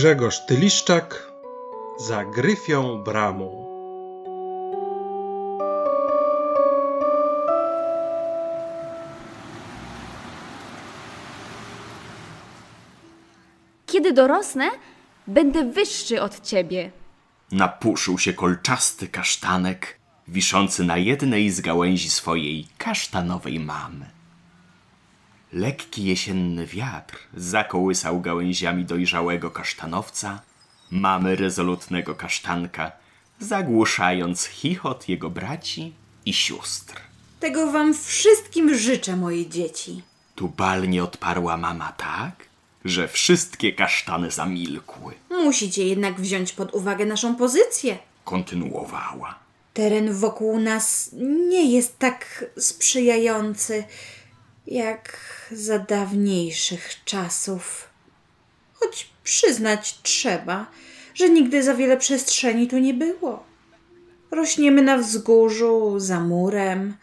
Grzegorz Tyliszczak za Gryfią Bramą. Kiedy dorosnę, będę wyższy od ciebie. Napuszył się kolczasty kasztanek, wiszący na jednej z gałęzi swojej kasztanowej mamy. Lekki jesienny wiatr zakołysał gałęziami dojrzałego kasztanowca, mamy rezolutnego kasztanka, zagłuszając chichot jego braci i sióstr. Tego wam wszystkim życzę, moje dzieci. Tubalnie odparła mama tak, że wszystkie kasztany zamilkły. Musicie jednak wziąć pod uwagę naszą pozycję. Kontynuowała. Teren wokół nas nie jest tak sprzyjający jak za dawniejszych czasów. Choć przyznać trzeba, że nigdy za wiele przestrzeni tu nie było. Rośniemy na wzgórzu, za murem.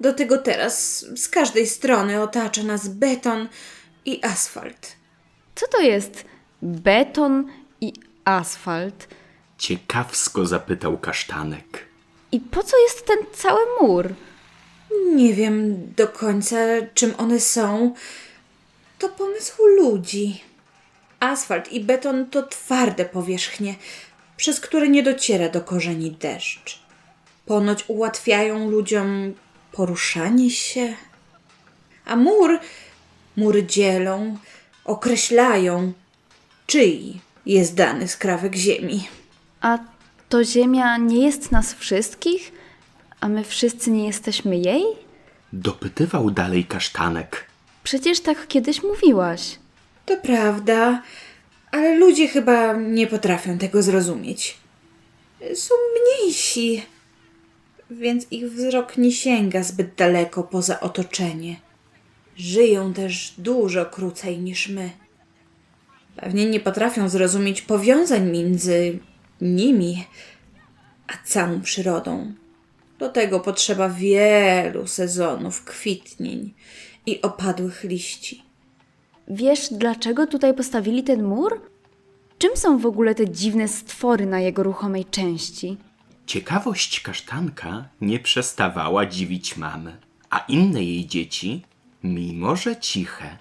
Do tego teraz z każdej strony otacza nas beton i asfalt. Co to jest beton i asfalt? Ciekawsko zapytał kasztanek. I po co jest ten cały mur? Nie wiem do końca, czym one są. To pomysł ludzi. Asfalt i beton to twarde powierzchnie, przez które nie dociera do korzeni deszcz. Ponoć ułatwiają ludziom poruszanie się. A mur, mury dzielą, określają, czyj jest dany skrawek ziemi. A to ziemia nie jest nas wszystkich? A my wszyscy nie jesteśmy jej? Dopytywał dalej kasztanek. Przecież tak kiedyś mówiłaś. To prawda, ale ludzie chyba nie potrafią tego zrozumieć. Są mniejsi, więc ich wzrok nie sięga zbyt daleko poza otoczenie. Żyją też dużo krócej niż my. Pewnie nie potrafią zrozumieć powiązań między nimi a całą przyrodą. Do tego potrzeba wielu sezonów kwitnień i opadłych liści. Wiesz, dlaczego tutaj postawili ten mur? Czym są w ogóle te dziwne stwory na jego ruchomej części? Ciekawość kasztanka nie przestawała dziwić mamy, a inne jej dzieci, mimo że ciche,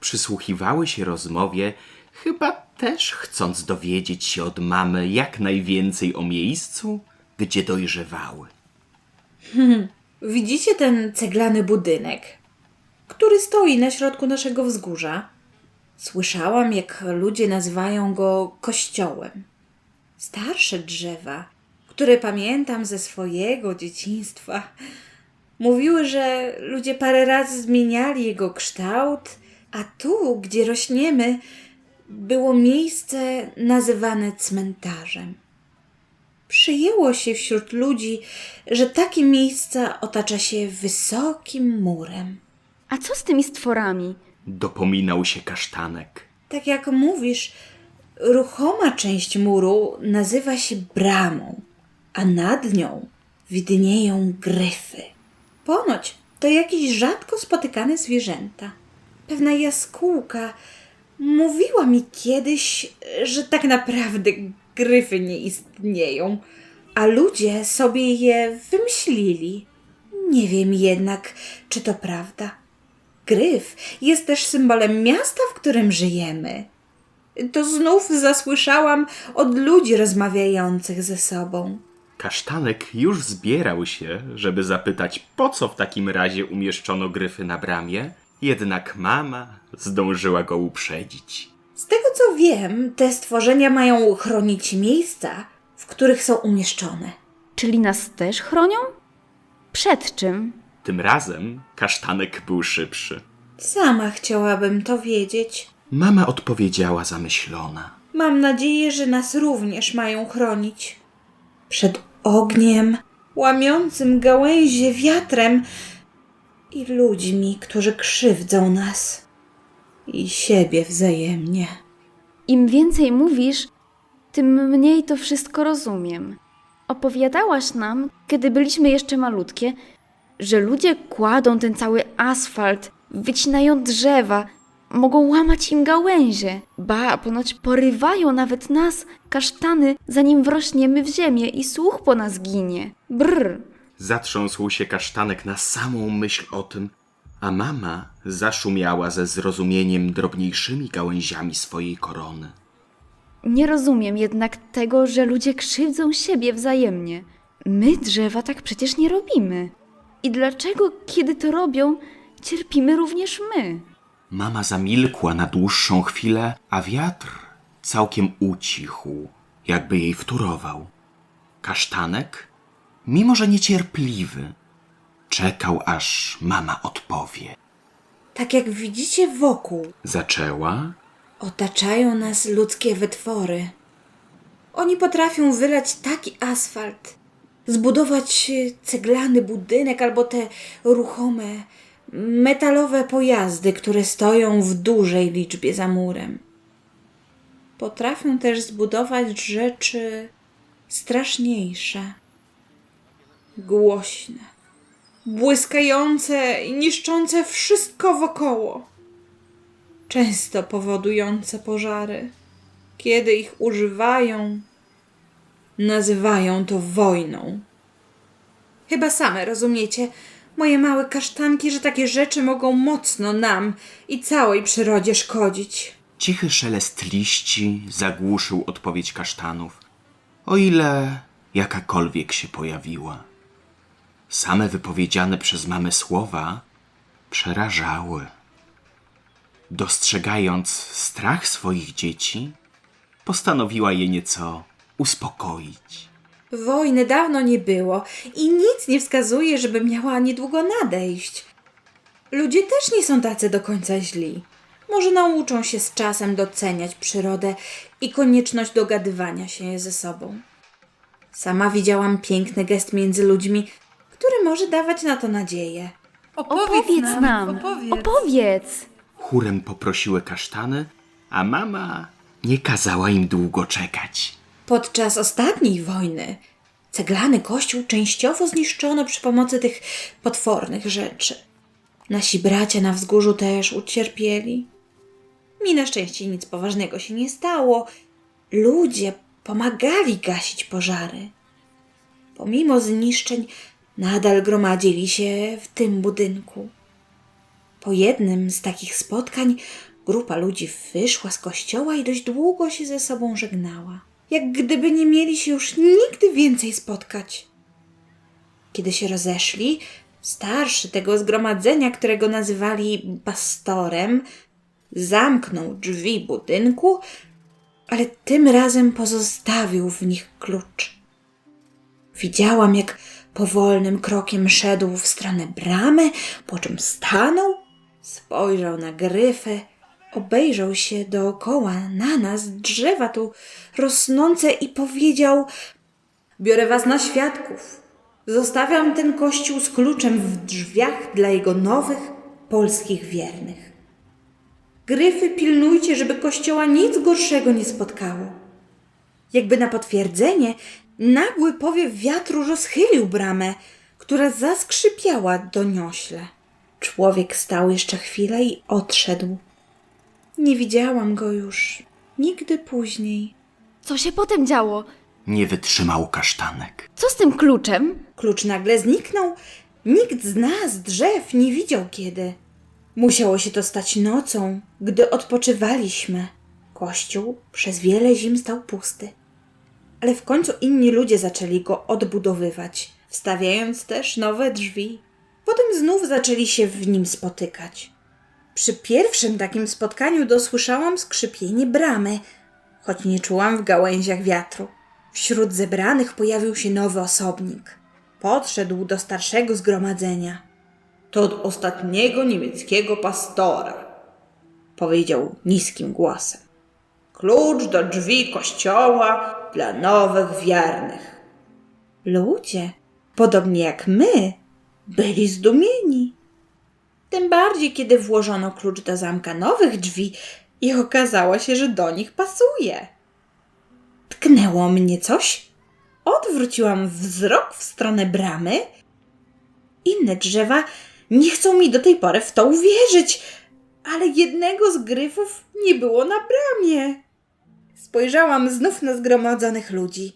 przysłuchiwały się rozmowie, chyba też chcąc dowiedzieć się od mamy jak najwięcej o miejscu, gdzie dojrzewały. Widzicie ten ceglany budynek, który stoi na środku naszego wzgórza? Słyszałam, jak ludzie nazywają go kościołem. Starsze drzewa, które pamiętam ze swojego dzieciństwa, mówiły, że ludzie parę razy zmieniali jego kształt, a tu, gdzie rośniemy, było miejsce nazywane cmentarzem. Przyjęło się wśród ludzi, że takie miejsca otacza się wysokim murem. A co z tymi stworami? Dopominał się kasztanek. Tak jak mówisz, ruchoma część muru nazywa się bramą, a nad nią widnieją gryfy. Ponoć to jakieś rzadko spotykane zwierzęta. Pewna jaskółka mówiła mi kiedyś, że tak naprawdę gryfy nie istnieją, a ludzie sobie je wymyślili. Nie wiem jednak, czy to prawda. Gryf jest też symbolem miasta, w którym żyjemy. To znów zasłyszałam od ludzi rozmawiających ze sobą. Kasztanek już zbierał się, żeby zapytać, po co w takim razie umieszczono gryfy na bramie, jednak mama zdążyła go uprzedzić. Z tego co wiem, te stworzenia mają chronić miejsca, w których są umieszczone. Czyli nas też chronią? Przed czym? Tym razem kasztanek był szybszy. Sama chciałabym to wiedzieć. Mama odpowiedziała zamyślona. Mam nadzieję, że nas również mają chronić. Przed ogniem, łamiącym gałęzie wiatrem i ludźmi, którzy krzywdzą nas i siebie wzajemnie. Im więcej mówisz, tym mniej to wszystko rozumiem. Opowiadałaś nam, kiedy byliśmy jeszcze malutkie, że ludzie kładą ten cały asfalt, wycinają drzewa, mogą łamać im gałęzie. Ba, ponoć porywają nawet nas, kasztany, zanim wrośniemy w ziemię i słuch po nas ginie. Brr. Zatrząsł się kasztanek na samą myśl o tym, a mama zaszumiała ze zrozumieniem drobniejszymi gałęziami swojej korony. Nie rozumiem jednak tego, że ludzie krzywdzą siebie wzajemnie. My drzewa tak przecież nie robimy. I dlaczego, kiedy to robią, cierpimy również my? Mama zamilkła na dłuższą chwilę, a wiatr całkiem ucichł, jakby jej wtórował. Kasztanek, mimo że niecierpliwy, czekał, aż mama odpowie. Tak jak widzicie wokół, Zaczęła, otaczają nas ludzkie wytwory. Oni potrafią wylać taki asfalt, zbudować e, ceglany budynek albo te ruchome, metalowe pojazdy, które stoją w dużej liczbie za murem. Potrafią też zbudować rzeczy straszniejsze, głośne, błyskające i niszczące wszystko wokoło często powodujące pożary. Kiedy ich używają, nazywają to wojną. Chyba same rozumiecie, moje małe kasztanki, że takie rzeczy mogą mocno nam i całej przyrodzie szkodzić. cichy szelest liści zagłuszył odpowiedź kasztanów, o ile jakakolwiek się pojawiła. Same wypowiedziane przez mamę słowa przerażały. Dostrzegając strach swoich dzieci, postanowiła je nieco uspokoić. Wojny dawno nie było i nic nie wskazuje, żeby miała niedługo nadejść. Ludzie też nie są tacy do końca źli. Może nauczą się z czasem doceniać przyrodę i konieczność dogadywania się ze sobą. Sama widziałam piękny gest między ludźmi, który może dawać na to nadzieję. Opowiedz nam, opowiedz. Chórem poprosiły kasztany, a mama nie kazała im długo czekać. Podczas ostatniej wojny ceglany kościół częściowo zniszczono przy pomocy tych potwornych rzeczy. Nasi bracia na wzgórzu też ucierpieli. Mi na szczęście nic poważnego się nie stało. Ludzie pomagali gasić pożary. Pomimo zniszczeń, nadal gromadzili się w tym budynku. Po jednym z takich spotkań grupa ludzi wyszła z kościoła i dość długo się ze sobą żegnała. Jak gdyby nie mieli się już nigdy więcej spotkać. Kiedy się rozeszli, starszy tego zgromadzenia, którego nazywali pastorem, zamknął drzwi budynku, ale tym razem pozostawił w nich klucz. Widziałam, jak powolnym krokiem szedł w stronę bramy, po czym stanął, spojrzał na gryfy, obejrzał się dookoła na nas, drzewa tu rosnące i powiedział: Biorę was na świadków. Zostawiam ten kościół z kluczem w drzwiach dla jego nowych polskich wiernych. Gryfy, pilnujcie, żeby kościoła nic gorszego nie spotkało. Jakby na potwierdzenie, nagły powiew wiatru rozchylił bramę, która zaskrzypiała doniośle. Człowiek stał jeszcze chwilę i odszedł. Nie widziałam go już nigdy później. Co się potem działo? Nie wytrzymał kasztanek. Co z tym kluczem? Klucz nagle zniknął. Nikt z nas drzew nie widział kiedy. Musiało się to stać nocą, gdy odpoczywaliśmy. Kościół przez wiele zim stał pusty. Ale w końcu inni ludzie zaczęli go odbudowywać, wstawiając też nowe drzwi. Potem znów zaczęli się w nim spotykać. Przy pierwszym takim spotkaniu dosłyszałam skrzypienie bramy, choć nie czułam w gałęziach wiatru. Wśród zebranych pojawił się nowy osobnik. Podszedł do starszego zgromadzenia. To od ostatniego niemieckiego pastora, powiedział niskim głosem. Klucz do drzwi kościoła dla nowych wiernych. Ludzie, podobnie jak my, byli zdumieni. Tym bardziej, kiedy włożono klucz do zamka nowych drzwi i okazało się, że do nich pasuje. Tknęło mnie coś. Odwróciłam wzrok w stronę bramy. Inne drzewa nie chcą mi do tej pory w to uwierzyć, ale jednego z gryfów nie było na bramie. Spojrzałam znów na zgromadzonych ludzi.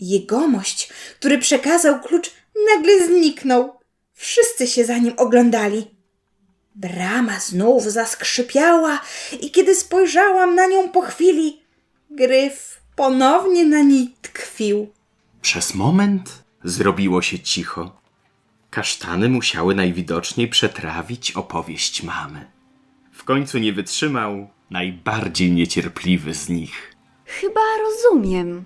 Jegomość, który przekazał klucz, nagle zniknął. Wszyscy się za nim oglądali. Brama znów zaskrzypiała i kiedy spojrzałam na nią po chwili, gryf ponownie na niej tkwił. Przez moment zrobiło się cicho. Kasztany musiały najwidoczniej przetrawić opowieść mamy. W końcu nie wytrzymał najbardziej niecierpliwy z nich. Chyba rozumiem.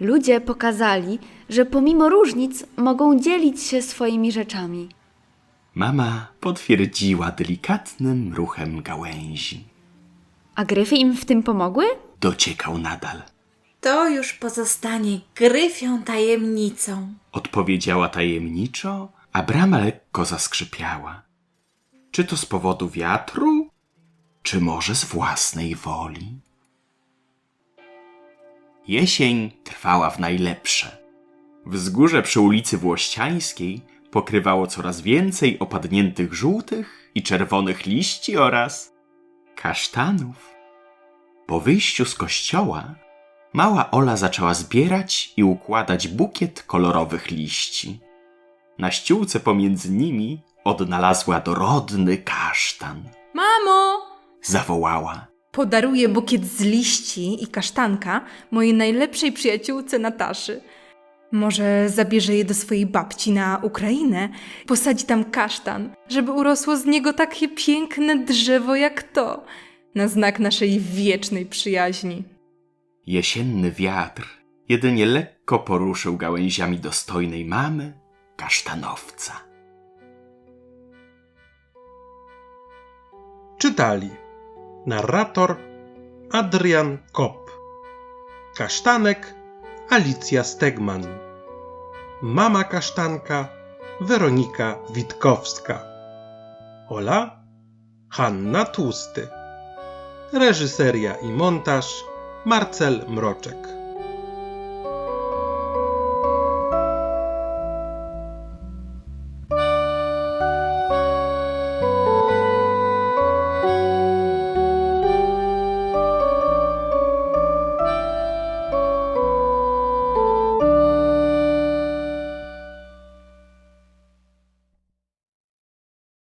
Ludzie pokazali, że pomimo różnic mogą dzielić się swoimi rzeczami. Mama potwierdziła delikatnym ruchem gałęzi. A gryfy im w tym pomogły? Dociekał nadal. To już pozostanie gryfią tajemnicą. Odpowiedziała tajemniczo, a brama lekko zaskrzypiała. Czy to z powodu wiatru, czy może z własnej woli? Jesień trwała w najlepsze. Wzgórze przy ulicy Włościańskiej pokrywało coraz więcej opadniętych żółtych i czerwonych liści oraz kasztanów. Po wyjściu z kościoła mała Ola zaczęła zbierać i układać bukiet kolorowych liści. Na ściółce pomiędzy nimi odnalazła dorodny kasztan. Mamo! Zawołała. Podaruję bukiet z liści i kasztanka mojej najlepszej przyjaciółce Nataszy. Może zabierze je do swojej babci na Ukrainę, posadzi tam kasztan, żeby urosło z niego takie piękne drzewo jak to, na znak naszej wiecznej przyjaźni. Jesienny wiatr jedynie lekko poruszył gałęziami dostojnej mamy kasztanowca. Czytali narrator Adrian Kopp, kasztanek Alicja Stegman, mama kasztanka Weronika Witkowska, Ola Hanna Tłusty, reżyseria i montaż Marcel Mroczek.